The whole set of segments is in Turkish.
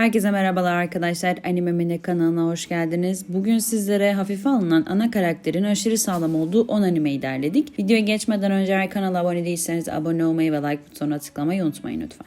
Herkese merhabalar arkadaşlar. Anime Mene kanalına hoş geldiniz. Bugün sizlere hafife alınan ana karakterin aşırı sağlam olduğu 10 animeyi derledik. Videoya geçmeden önce eğer kanala abone değilseniz abone olmayı ve like butonuna tıklamayı unutmayın lütfen.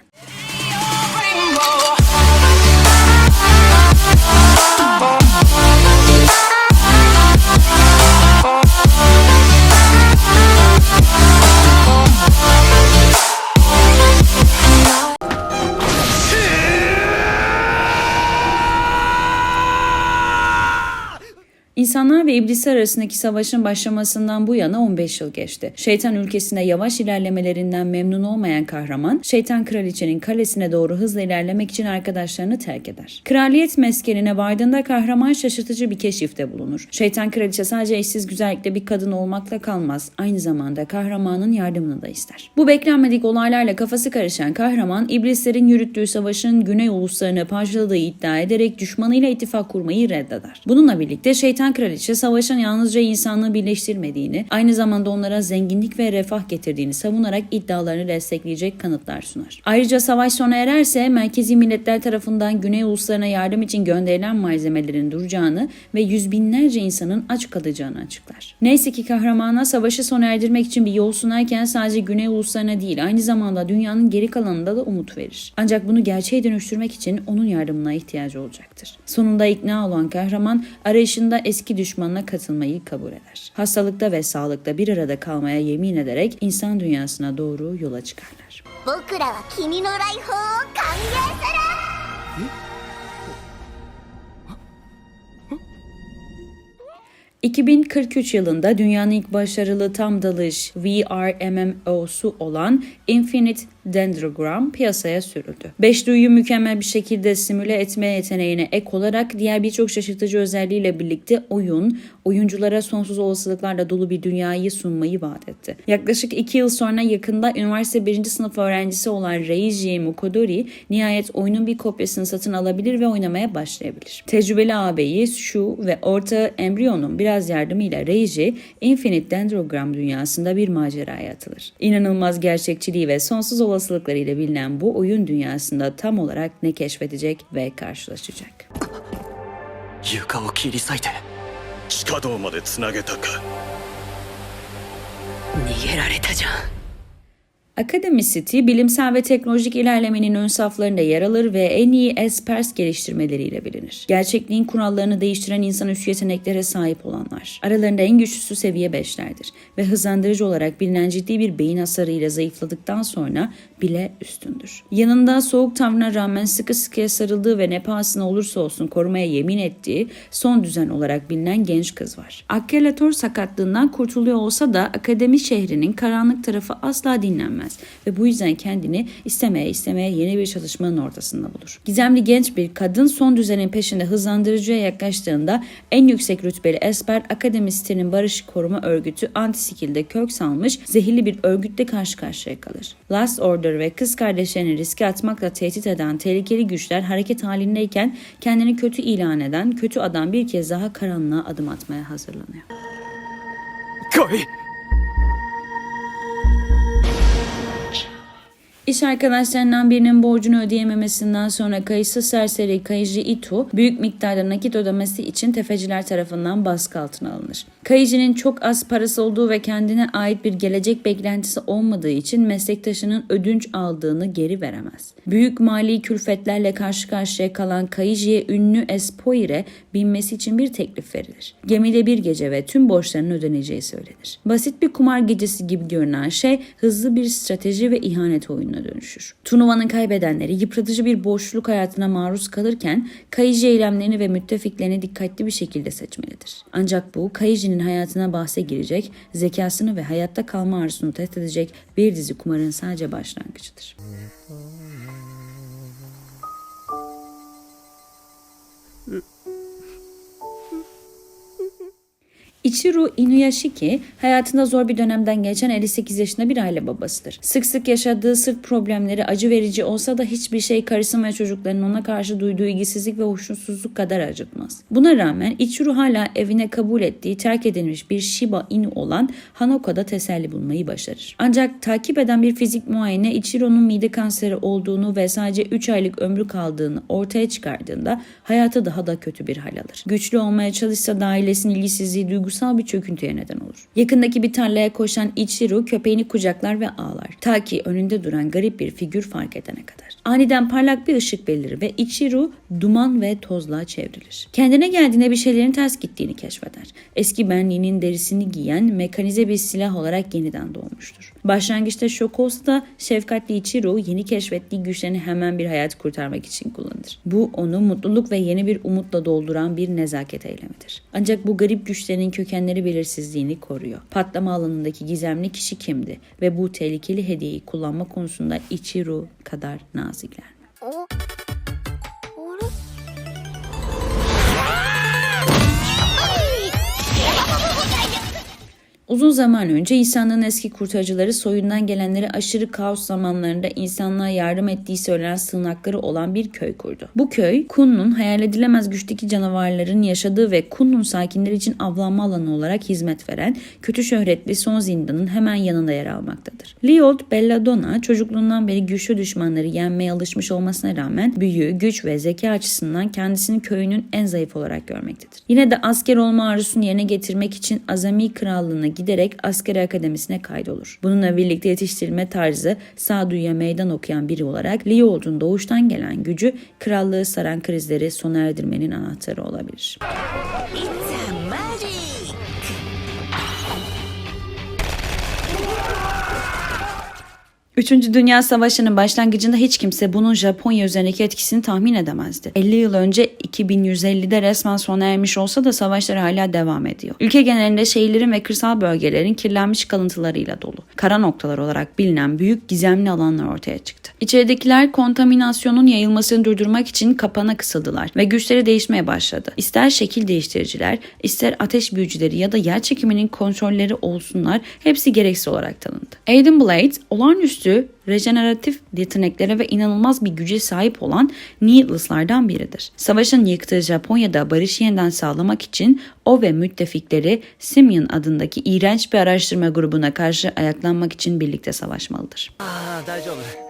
İnsanlar ve iblisler arasındaki savaşın başlamasından bu yana 15 yıl geçti. Şeytan ülkesine yavaş ilerlemelerinden memnun olmayan kahraman, şeytan kraliçenin kalesine doğru hızla ilerlemek için arkadaşlarını terk eder. Kraliyet meskenine vardığında kahraman şaşırtıcı bir keşifte bulunur. Şeytan kraliçe sadece eşsiz güzellikte bir kadın olmakla kalmaz, aynı zamanda kahramanın yardımını da ister. Bu beklenmedik olaylarla kafası karışan kahraman, iblislerin yürüttüğü savaşın güney uluslarını parçaladığı iddia ederek düşmanıyla ittifak kurmayı reddeder. Bununla birlikte şeytan kraliçe savaşın yalnızca insanlığı birleştirmediğini, aynı zamanda onlara zenginlik ve refah getirdiğini savunarak iddialarını destekleyecek kanıtlar sunar. Ayrıca savaş sona ererse merkezi milletler tarafından güney uluslarına yardım için gönderilen malzemelerin duracağını ve yüz binlerce insanın aç kalacağını açıklar. Neyse ki kahramana savaşı sona erdirmek için bir yol sunarken sadece güney uluslarına değil aynı zamanda dünyanın geri kalanında da umut verir. Ancak bunu gerçeğe dönüştürmek için onun yardımına ihtiyacı olacaktır. Sonunda ikna olan kahraman arayışında eski düşmanına katılmayı kabul eder. Hastalıkta ve sağlıkta bir arada kalmaya yemin ederek insan dünyasına doğru yola çıkarlar. 僕らは君の来訪を歓迎する 2043 yılında dünyanın ilk başarılı tam dalış VR MMO'su olan Infinite Dendrogram piyasaya sürüldü. Beş duyuyu mükemmel bir şekilde simüle etme yeteneğine ek olarak diğer birçok şaşırtıcı özelliğiyle birlikte oyun, oyunculara sonsuz olasılıklarla dolu bir dünyayı sunmayı vaat etti. Yaklaşık iki yıl sonra yakında üniversite birinci sınıf öğrencisi olan Reiji Mukodori nihayet oyunun bir kopyasını satın alabilir ve oynamaya başlayabilir. Tecrübeli ağabeyi Shu ve ortağı Embryo'nun biraz yardımıyla Reiji, Infinite Dendrogram dünyasında bir maceraya atılır. İnanılmaz gerçekçiliği ve sonsuz olasılıklarıyla bilinen bu oyun dünyasında tam olarak ne keşfedecek ve karşılaşacak. 床を切り裂いて地下道までつなげたか逃げられたじゃん Academy City, bilimsel ve teknolojik ilerlemenin ön saflarında yer alır ve en iyi espers geliştirmeleriyle bilinir. Gerçekliğin kurallarını değiştiren insanüstü yeteneklere sahip olanlar. Aralarında en güçlüsü seviye 5'lerdir ve hızlandırıcı olarak bilinen ciddi bir beyin hasarıyla zayıfladıktan sonra bile üstündür. Yanında soğuk tavrına rağmen sıkı sıkıya sarıldığı ve ne pahasına olursa olsun korumaya yemin ettiği son düzen olarak bilinen genç kız var. Akkelator sakatlığından kurtuluyor olsa da akademi şehrinin karanlık tarafı asla dinlenmez ve bu yüzden kendini istemeye istemeye yeni bir çalışmanın ortasında bulur. Gizemli genç bir kadın son düzenin peşinde hızlandırıcıya yaklaştığında en yüksek rütbeli Esper Akademi sitenin barış koruma örgütü Antiskill'de kök salmış zehirli bir örgütle karşı karşıya kalır. Last Order ve kız kardeşlerini riske atmakla tehdit eden tehlikeli güçler hareket halindeyken kendini kötü ilan eden kötü adam bir kez daha karanlığa adım atmaya hazırlanıyor. 来 İş arkadaşlarından birinin borcunu ödeyememesinden sonra kayıtsız serseri Kayıcı Ito büyük miktarda nakit ödemesi için tefeciler tarafından baskı altına alınır. Kayıcı'nın çok az parası olduğu ve kendine ait bir gelecek beklentisi olmadığı için meslektaşının ödünç aldığını geri veremez. Büyük mali külfetlerle karşı karşıya kalan Kayıcı'ya ünlü Espoir'e binmesi için bir teklif verilir. Gemide bir gece ve tüm borçlarının ödeneceği söylenir. Basit bir kumar gecesi gibi görünen şey hızlı bir strateji ve ihanet oyununa dönüşür. Turnuvanın kaybedenleri yıpratıcı bir boşluk hayatına maruz kalırken Kayıcı eylemlerini ve müttefiklerini dikkatli bir şekilde seçmelidir. Ancak bu Kayıcı'nın hayatına bahse girecek, zekasını ve hayatta kalma arzusunu test edecek bir dizi kumarın sadece başlangıcıdır. Ichiro Inuyashiki hayatında zor bir dönemden geçen 58 yaşında bir aile babasıdır. Sık sık yaşadığı sırt problemleri acı verici olsa da hiçbir şey karısının ve çocuklarının ona karşı duyduğu ilgisizlik ve hoşnutsuzluk kadar acıtmaz. Buna rağmen Ichiro hala evine kabul ettiği terk edilmiş bir Shiba Inu olan Hanoko'da teselli bulmayı başarır. Ancak takip eden bir fizik muayene Ichiro'nun mide kanseri olduğunu ve sadece 3 aylık ömrü kaldığını ortaya çıkardığında hayatı daha da kötü bir hal alır. Güçlü olmaya çalışsa da ailesinin ilgisizliği duygusal bir çöküntüye neden olur. Yakındaki bir tarlaya koşan Ichiro köpeğini kucaklar ve ağlar. Ta ki önünde duran garip bir figür fark edene kadar. Aniden parlak bir ışık belirir ve Ichiro duman ve tozla çevrilir. Kendine geldiğinde bir şeylerin ters gittiğini keşfeder. Eski benliğinin derisini giyen mekanize bir silah olarak yeniden doğmuştur. Başlangıçta şok olsa da şefkatli Ichiro yeni keşfettiği güçlerini hemen bir hayat kurtarmak için kullanır. Bu onu mutluluk ve yeni bir umutla dolduran bir nezaket eylemidir. Ancak bu garip güçlerin kökenleri belirsizliğini koruyor. Patlama alanındaki gizemli kişi kimdi ve bu tehlikeli hediyeyi kullanma konusunda Ichiro kadar nazikler Uzun zaman önce insanlığın eski kurtarıcıları soyundan gelenleri aşırı kaos zamanlarında insanlığa yardım ettiği söylenen sığınakları olan bir köy kurdu. Bu köy Kun'un hayal edilemez güçteki canavarların yaşadığı ve Kun'un sakinleri için avlanma alanı olarak hizmet veren kötü şöhretli son zindanın hemen yanında yer almaktadır. Liold Belladonna çocukluğundan beri güçlü düşmanları yenmeye alışmış olmasına rağmen büyü, güç ve zeka açısından kendisini köyünün en zayıf olarak görmektedir. Yine de asker olma arzusunu yerine getirmek için Azami Krallığı'na giderek askeri akademisine kaydolur. Bununla birlikte yetiştirilme tarzı sağduyuya meydan okuyan biri olarak Liold'un doğuştan gelen gücü krallığı saran krizleri sona erdirmenin anahtarı olabilir. Üçüncü Dünya Savaşı'nın başlangıcında hiç kimse bunun Japonya üzerindeki etkisini tahmin edemezdi. 50 yıl önce 2150'de resmen sona ermiş olsa da savaşlar hala devam ediyor. Ülke genelinde şehirlerin ve kırsal bölgelerin kirlenmiş kalıntılarıyla dolu. Kara noktalar olarak bilinen büyük gizemli alanlar ortaya çıktı. İçeridekiler kontaminasyonun yayılmasını durdurmak için kapana kısıldılar ve güçleri değişmeye başladı. İster şekil değiştiriciler, ister ateş büyücüleri ya da yer çekiminin kontrolleri olsunlar hepsi gereksiz olarak tanındı. Aiden Blade olağanüstü rejeneratif yeteneklere ve inanılmaz bir güce sahip olan Needless'lardan biridir. Savaşın yıktığı Japonya'da barışı yeniden sağlamak için o ve müttefikleri Simeon adındaki iğrenç bir araştırma grubuna karşı ayaklanmak için birlikte savaşmalıdır. ああ大丈夫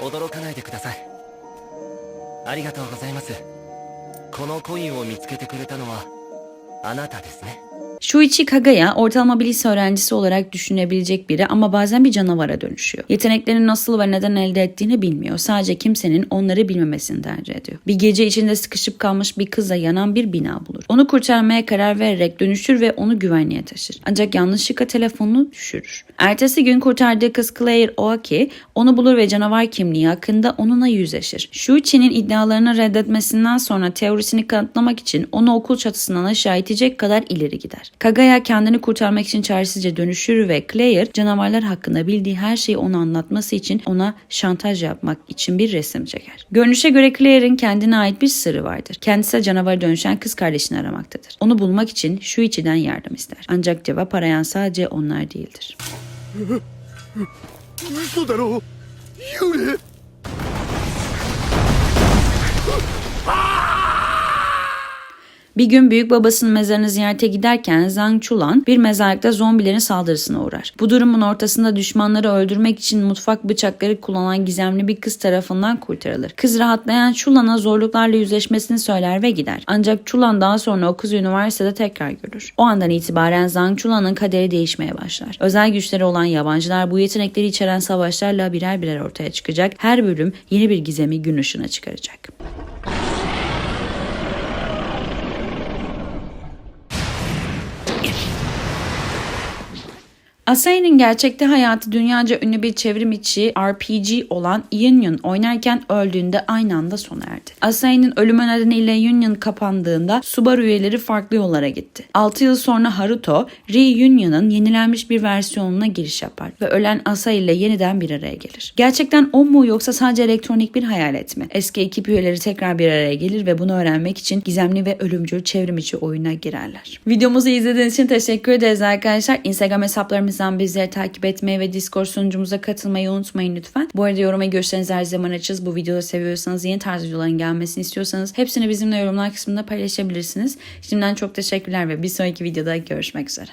驚かないでくださいありがとうございますこのコインを見つけてくれたのはあなたですね Shuichi Kagaya ortalama bir lise öğrencisi olarak düşünebilecek biri ama bazen bir canavara dönüşüyor. Yeteneklerini nasıl ve neden elde ettiğini bilmiyor. Sadece kimsenin onları bilmemesini tercih ediyor. Bir gece içinde sıkışıp kalmış bir kızla yanan bir bina bulur. Onu kurtarmaya karar vererek dönüşür ve onu güvenliğe taşır. Ancak yanlışlıkla telefonunu düşürür. Ertesi gün kurtardığı kız Claire Oaki onu bulur ve canavar kimliği hakkında onunla yüzleşir. Shuichi'nin iddialarını reddetmesinden sonra teorisini kanıtlamak için onu okul çatısından aşağı itecek kadar ileri gider. Kagaya kendini kurtarmak için çaresizce dönüşür ve Claire canavarlar hakkında bildiği her şeyi ona anlatması için ona şantaj yapmak için bir resim çeker. Görünüşe göre Claire'in kendine ait bir sırrı vardır. Kendisi canavara dönüşen kız kardeşini aramaktadır. Onu bulmak için Shuichi'den yardım ister. Ancak cevap arayan sadece onlar değildir. Bir gün büyük babasının mezarını ziyarete giderken Zhang Chulan bir mezarlıkta zombilerin saldırısına uğrar. Bu durumun ortasında düşmanları öldürmek için mutfak bıçakları kullanan gizemli bir kız tarafından kurtarılır. Kız rahatlayan Chulan'a zorluklarla yüzleşmesini söyler ve gider. Ancak Chulan daha sonra o kızı üniversitede tekrar görür. O andan itibaren Zhang Chulan'ın kaderi değişmeye başlar. Özel güçleri olan yabancılar bu yetenekleri içeren savaşlarla birer birer ortaya çıkacak. Her bölüm yeni bir gizemi gün ışığına çıkaracak. Asahi'nin gerçekte hayatı dünyaca ünlü bir çevrim içi RPG olan Union oynarken öldüğünde aynı anda sona erdi. Asahi'nin ölümü nedeniyle Union kapandığında Subaru üyeleri farklı yollara gitti. 6 yıl sonra Haruto, Reunion'ın yenilenmiş bir versiyonuna giriş yapar ve ölen Asahi ile yeniden bir araya gelir. Gerçekten o mu yoksa sadece elektronik bir hayalet mi? Eski ekip üyeleri tekrar bir araya gelir ve bunu öğrenmek için gizemli ve ölümcül çevrim içi oyuna girerler. Videomuzu izlediğiniz için teşekkür ederiz arkadaşlar. Instagram hesaplarımızdan bizleri takip etmeyi ve Discord sunucumuza katılmayı unutmayın lütfen. Bu arada yorum ve her zaman açız. Bu videoyu seviyorsanız, yeni tarz videoların gelmesini istiyorsanız hepsini bizimle yorumlar kısmında paylaşabilirsiniz. Şimdiden çok teşekkürler ve bir sonraki videoda görüşmek üzere.